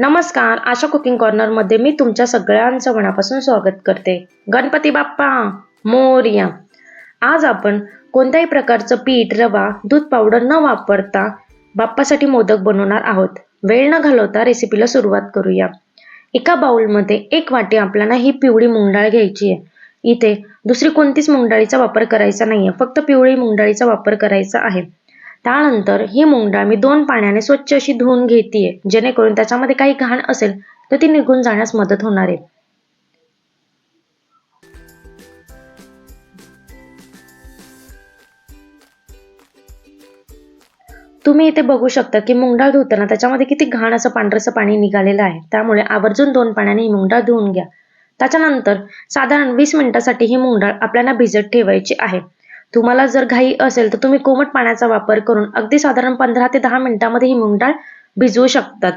नमस्कार आशा कुकिंग कॉर्नरमध्ये मी तुमच्या सगळ्यांचं मनापासून स्वागत करते. गणपती बाप्पा मोरया. आज आपण कोणत्याही प्रकारचं पीठ रवा दूध पावडर न वापरता बाप्पासाठी मोदक बनवणार आहोत. वेळ न घालवता रेसिपीला सुरुवात करूया. एका बाउलमध्ये एक वाटी आपल्याला ही पिवळी मुंगडाळ घ्यायची आहे. इथे दुसरी कोणतीच मुंगडाळीचा वापर करायचा नाही आहे फक्त पिवळी मुंगडाळीचा वापर करायचा आहे. त्यानंतर ही मुंगडा मी दोन पाण्याने स्वच्छ अशी धुवून घेते जेणेकरून त्याच्यामध्ये काही घाण असेल तर ती निघून जाण्यास मदत होणार आहे. तुम्ही इथे बघू शकता की मुंगडाळ धुताना त्याच्यामध्ये किती घाण असं पांढरसं पाणी निघालेलं आहे. त्यामुळे आवर्जून दोन पाण्याने ही मुंगडाळ धुवून घ्या. त्याच्यानंतर साधारण वीस मिनिटासाठी ही मुंगडाळ आपल्याला भिजत ठेवायची आहे. तुम्हाला जर घाई असेल तर तुम्ही कोमट पाण्याचा वापर करून अगदी साधारण पंधरा ते दहा मिनिटामध्ये ही मूग डाळ भिजवू शकतात.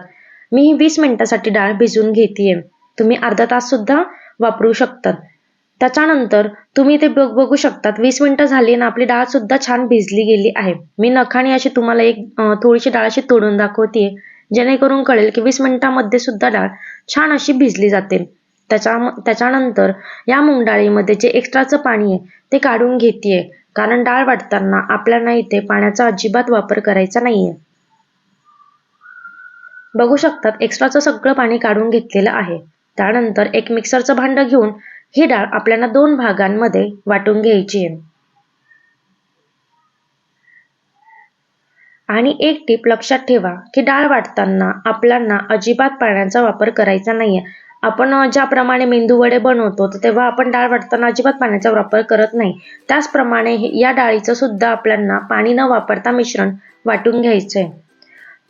मी ही वीस मिनिटासाठी डाळ भिजवून घेते तुम्ही अर्धा तास सुद्धा वापरू शकतात. त्याच्यानंतर तुम्ही ते बघ बघू शकतात. वीस मिनिटं झाली ना आपली डाळ सुद्धा छान भिजली गेली आहे. मी नखाने अशी तुम्हाला एक थोडीशी डाळ अशी तोडून दाखवते जेणेकरून कळेल की वीस मिनिटामध्ये सुद्धा डाळ छान अशी भिजली जाते. त्याच्या त्याच्यानंतर या मूग डाळीमध्ये जे एक्स्ट्राचं पाणी आहे ते काढून घेते कारण डाळ वाटताना आपल्याला इथे पाण्याचा अजिबात वापर करायचा नाहीये. बघू शकतात एक्स्ट्राचं सगळं पाणी काढून घेतलेलं आहे. त्यानंतर एक मिक्सरचं भांड घेऊन ही डाळ आपल्याला दोन भागांमध्ये वाटून घ्यायची आहे. आणि एक टीप लक्षात ठेवा की डाळ वाटताना आपल्याला अजिबात पाण्याचा वापर करायचा नाहीये. आपण ज्याप्रमाणे मेंदू वडे बनवतो तर तेव्हा आपण डाळ वाटताना अजिबात पाण्याचा वापर करत नाही. त्याचप्रमाणे या डाळीचं सुद्धा आपल्याला पाणी न वापरता मिश्रण वाटून घ्यायचं. आहे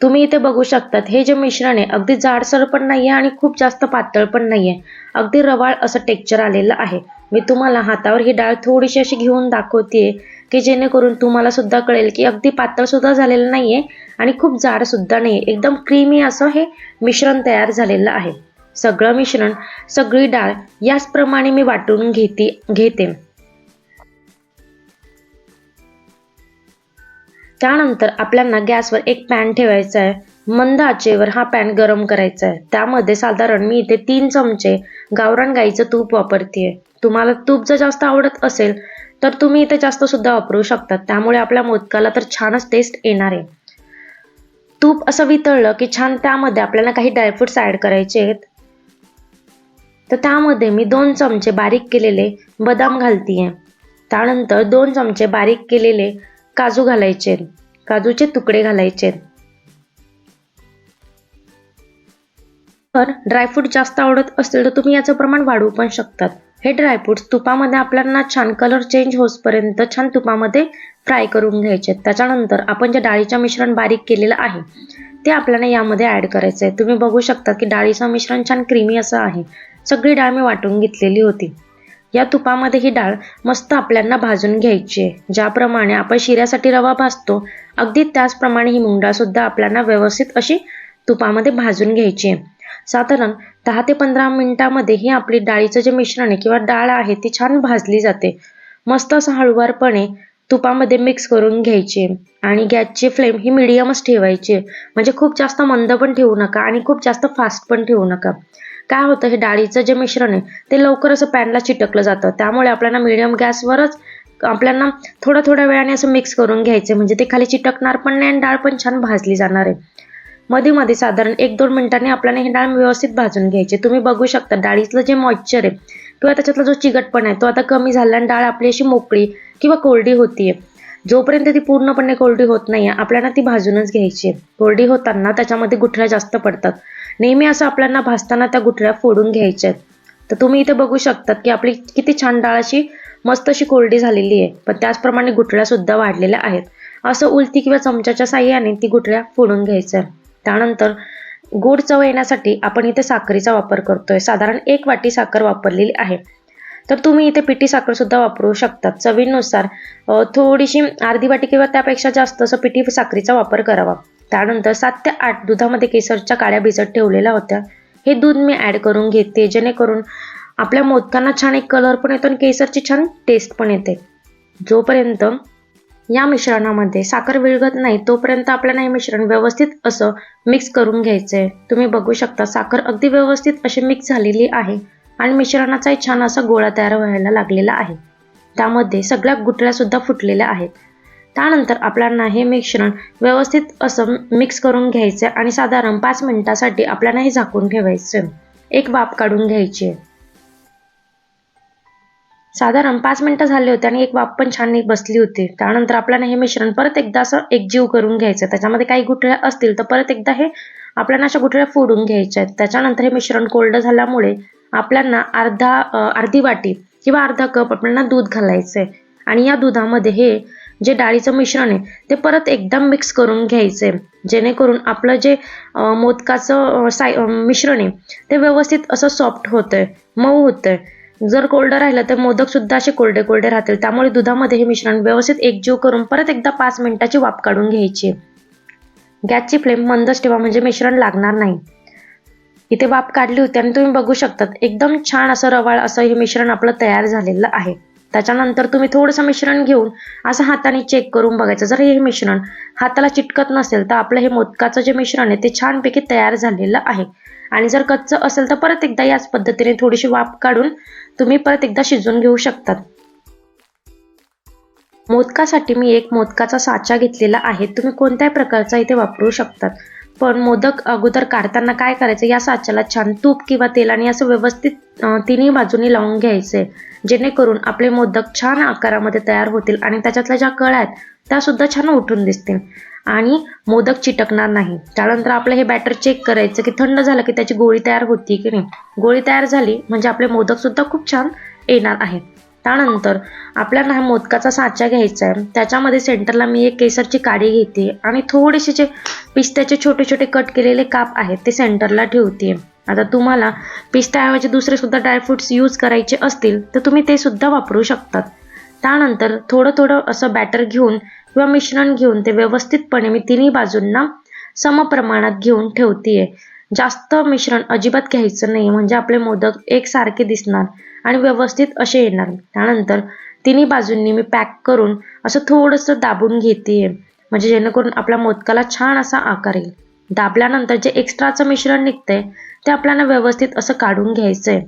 तुम्ही इथे बघू शकतात हे जे मिश्रण आहे अगदी जाडसर पण नाहीये आणि खूप जास्त पातळ पण नाहीये. अगदी रवाळ असं टेक्चर आलेलं आहे. मी तुम्हाला हातावर ही डाळ थोडीशी अशी घेऊन दाखवते की जेणेकरून तुम्हाला सुद्धा कळेल की अगदी पातळ सुद्धा झालेलं नाहीये आणि खूप जाड सुद्धा नाही एकदम क्रीमी असं हे मिश्रण तयार झालेलं आहे. सगळं मिश्रण सगळी डाळ याचप्रमाणे मी वाटून घेते घेते. त्यानंतर आपल्याला गॅसवर एक पॅन ठेवायचा आहे मंद आचेवर हा पॅन गरम करायचा आहे त्यामध्ये साधारण मी इथे तीन चमचे गावरान गाईचं तूप वापरते तुम्हाला तूप जर जास्त आवडत असेल तर तुम्ही इथे जास्त सुद्धा वापरू शकता. त्यामुळे आपल्या मोदकाला तर छानच टेस्ट येणार. आहे तूप असं वितळलं की छान त्यामध्ये आपल्याला काही ड्रायफ्रुट्स ॲड करायचे आहेत. तर त्यामध्ये मी दोन चमचे बारीक केलेले बदाम घालतीये. त्यानंतर दोन चमचे बारीक केलेले काजू घालायचे. काजूचे तुकडे घालायचे. तर ड्रायफ्रूट जास्त आवडत असेल तर तुम्ही याचं प्रमाण वाढवू पण शकतात. हे ड्रायफ्रुट्स तुपामध्ये आपल्याला छान कलर चेंज होसपर्यंत छान तुपामध्ये फ्राय करून घ्यायचे. त्याच्यानंतर आपण जे डाळीचं मिश्रण बारीक केलेलं आहे ते आपल्याला यामध्ये ऍड करायचं आहे तुम्ही बघू शकता की डाळीचं मिश्रण छान क्रीमी असं आहे. सगळी डाळ मी वाटून घेतलेली होती. या तुपामध्ये ही डाळ मस्त आपल्याला भाजून घ्यायची आहे. ज्याप्रमाणे आपण शिऱ्यासाठी रवा भाजतो अगदी त्याचप्रमाणे ही मुंडासुद्धा आपल्याला व्यवस्थित अशी तुपामध्ये भाजून घ्यायची आहे. साधारण दहा ते पंधरा मिनिटामध्ये ही आपली डाळीचं जे मिश्रण आहे किंवा डाळ आहे ती छान भाजली जाते. मस्त असं हळूवारपणे तुपामध्ये मिक्स करून घ्यायची आणि गॅसची फ्लेम ही मिडियमच ठेवायची म्हणजे खूप जास्त मंद पण ठेवू नका आणि खूप जास्त फास्ट पण ठेवू नका. काय होतं हे डाळीचं जे मिश्रण आहे ते लवकर असं पॅनला चिटकलं जातं. त्यामुळे आपल्याला मिडियम गॅसवरच आपल्याला थोड्या थोड्या वेळाने असं मिक्स करून घ्यायचं. म्हणजे ते खाली चिटकणार पण नाही आणि डाळ पण छान भाजली जाणार आहे. मध्ये मध्ये साधारण एक दोन मिनिटांनी आपल्याला ही डाळ व्यवस्थित भाजून घ्यायची. तुम्ही बघू शकता डाळीतलं जे मॉइश्चर आहे किंवा त्याच्यातला जो चिकटपण आहे तो आता कमी झाला आणि डाळ आपली अशी मोकळी किंवा कोरडी होतीये. जोपर्यंत ती पूर्णपणे कोरडी होत नाही आपल्याला ती भाजूनच घ्यायची आहे. कोरडी होताना त्याच्यामध्ये गुठळ्या जास्त पडतात. नेहमी असं आपल्याला भाजताना त्या गुठळ्या फोडून घ्यायच्या आहेत. तर तुम्ही इथे बघू शकतात की आपली किती छान डाळ अशी मस्त अशी कोरडी झालेली आहे. पण त्याचप्रमाणे गुठळ्या सुद्धा वाढलेल्या आहेत. असं उलती किंवा चमच्याच्या साह्याने ती गुठळ्या फोडून घ्यायचं त्यानंतर गोड चव येण्यासाठी आपण इथे साखरेचा वापर करतोय. साधारण एक वाटी साखर वापरलेली आहे. तर तुम्ही इथे पिठी साखरसुद्धा वापरू शकतात. चवीनुसार थोडीशी अर्धी वाटी किंवा त्यापेक्षा जास्त असं पिठी साखरेचा वापर करावा. त्यानंतर सात ते आठ दुधामध्ये केसरच्या काड्या भिजत ठेवलेल्या होत्या. हे दूध मी ॲड करून घेते जेणेकरून आपल्या मोदकांना छान एक कलर पण येतो आणि केसरची छान टेस्ट पण येते. जोपर्यंत या मिश्रणामध्ये साखर विळगत नाही तोपर्यंत आपल्याला हे मिश्रण व्यवस्थित असं मिक्स करून घ्यायचं आहे तुम्ही बघू शकता साखर अगदी व्यवस्थित अशी मिक्स झालेली आहे. आणि मिश्रणाचाही छान असा गोळा तयार व्हायला लागलेला आहे. त्यामध्ये सगळ्या गुठळ्या सुद्धा फुटलेल्या आहेत. त्यानंतर आपल्याला हे मिश्रण व्यवस्थित असं मिक्स करून घ्यायचं आणि साधारण पाच मिनिटासाठी आपल्याला हे झाकून ठेवायचं एक वाफ काढून घ्यायची साधारण पाच मिनिटं झाले होते आणि एक वाफ पण छान बसली होती. त्यानंतर आपल्याला हे मिश्रण परत एकदा असं एकजीव करून घ्यायचं त्याच्यामध्ये काही गुठळ्या असतील तर परत एकदा हे आपल्याला अशा गुठळ्या फोडून घ्यायच्या आहेत. त्याच्यानंतर हे मिश्रण कोल्ड झाल्यामुळे आपल्याला अर्धा अर्धी वाटी किंवा अर्धा कप आपल्याला दूध घालायचं आहे आणि या दुधामध्ये हे जे डाळीचं मिश्रण आहे ते परत एकदम मिक्स करून घ्यायचं आहे जेणेकरून आपलं जे मोदकाचं साय मिश्रण आहे ते व्यवस्थित असं सॉफ्ट होतंय मऊ होतंय. जर कोल्ड राहिलं तर मोदक सुद्धा असे कोरडे कोरडे राहतील. त्यामुळे दुधामध्ये हे मिश्रण व्यवस्थित एकजीव करून परत एकदा पाच मिनिटाची वाफ काढून घ्यायची गॅसची फ्लेम मंदच ठेवा म्हणजे मिश्रण लागणार नाही. इथे वाफ काढली होती आणि तुम्ही बघू शकतात एकदम छान असं रवाळ असं हे मिश्रण आपलं तयार झालेलं आहे. त्याच्यानंतर तुम्ही थोडंसं मिश्रण घेऊन असं हाताने चेक करून बघायचं. जर हे मिश्रण हाताला चिटकत नसेल तर आपलं हे मोदकाचं जे मिश्रण आहे ते छानपैकी तयार झालेलं आहे. आणि जर कच्चं असेल तर परत एकदा याच पद्धतीने थोडीशी वाफ काढून तुम्ही परत एकदा शिजवून घेऊ शकतात. मोदकासाठी मी एक मोदकाचा साचा घेतलेला आहे. तुम्ही कोणत्याही प्रकारचा इथे वापरू शकतात. पण मोदक अगोदर काढताना काय करायचं? या साच्याला छान तूप किंवा तेलाने असं व्यवस्थित तिन्ही बाजूनी लावून घ्यायचे. जेणेकरून आपले मोदक छान आकारामध्ये तयार होतील आणि त्याच्यातल्या ज्या कळ्या आहेत त्या सुद्धा छान उठून दिसतील. आणि मोदक चिटकणार नाही. त्यानंतर आपलं हे बॅटर चेक करायचं की थंड झालं की त्याची गोळी तयार होती की नाही? गोळी तयार झाली म्हणजे आपले मोदक सुद्धा खूप छान येणार आहेत. त्यानंतर आपल्याला हा मोदकाचा साचा घ्यायचा आहे. त्याच्यामध्ये सेंटरला मी एक केसरची काडी घेते आणि थोडेसे जे पिस्त्याचे छोटे छोटे कट केलेले काप आहेत ते सेंटरला ठेवते. आता तुम्हाला पिस्त्याऐवजी दुसरे सुद्धा ड्रायफ्रुट्स यूज करायचे असतील तर तुम्ही ते सुद्धा वापरू शकतात. त्यानंतर थोडं थोडं असं बॅटर घेऊन किंवा मिश्रण घेऊन ते व्यवस्थितपणे मी तिन्ही बाजूंना समप्रमाणात घेऊन ठेवते जास्त मिश्रण अजिबात घ्यायचं नाही म्हणजे आपले मोदक एकसारखे दिसणार. आणि व्यवस्थित असे येणार. त्यानंतर तिन्ही बाजूंनी मी पॅक करून असं थोडंसं दाबून घेते. म्हणजे जेणेकरून आपल्या मोदकाला छान असा आकार येईल. दाबल्यानंतर जे एक्स्ट्राचं मिश्रण निघतंय ते आपल्याला व्यवस्थित असं काढून घ्यायचंय.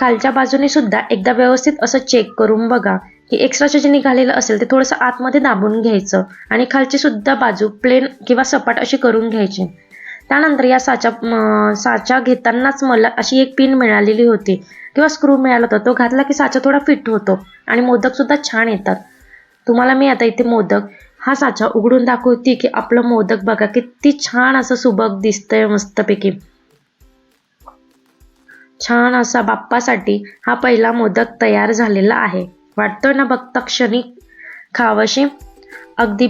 खालच्या बाजूने सुद्धा एकदा व्यवस्थित असं चेक करून बघा की एक्स्ट्राचं जे निघालेलं असेल ते थोडंसं आतमध्ये दाबून घ्यायचं. आणि खालची सुद्धा बाजू प्लेन किंवा सपाट अशी करून घ्यायची. त्यानंतर या साचा साचा घेतानाच मला अशी एक पिन मिळालेली होती. किंवा स्क्रू मिळाला होता. तो घातला की साचा थोडा फिट होतो. आणि मोदक सुद्धा छान येतात. तुम्हाला मी आता इथे मोदक हा साचा उघडून दाखवते की आपलं मोदक बघा किती छान असं सुबक दिसतंय मस्तपैकी. छान असा बाप्पासाठी हा पहिला मोदक तयार झालेला आहे. वाटतोय ना बघता क्षणी खावशी? अगदी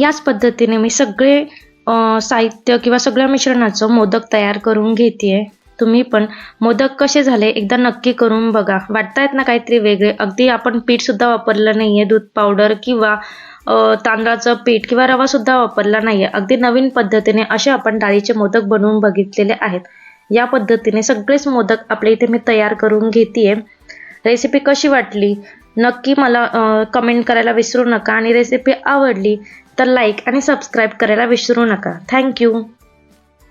याच पद्धतीने मी सगळे साहित्य किंवा सगळ्या मिश्रणाचं मोदक तयार करून घेते तुम्ही पण मोदक कसे झाले एकदा नक्की करून बघा. वाटतायत ना काहीतरी वेगळे? अगदी आपण पीठसुद्धा वापरलं वापरलं नाहीये दूध पावडर किंवा तांदळाचं पीठ किंवा रवा सुद्धा वापरला नाहीये. अगदी नवीन पद्धतीने असे आपण डाळीचे मोदक बनवून बघितलेले आहेत. या पद्धतीने सगळेच मोदक आपल्या इथे मी तयार करून घेते रेसिपी कशी वाटली? नक्की मला कमेंट करायला विसरू नका. आणि रेसिपी आवडली तर लाईक आणि सबस्क्राईब करायला विसरू नका. थँक्यू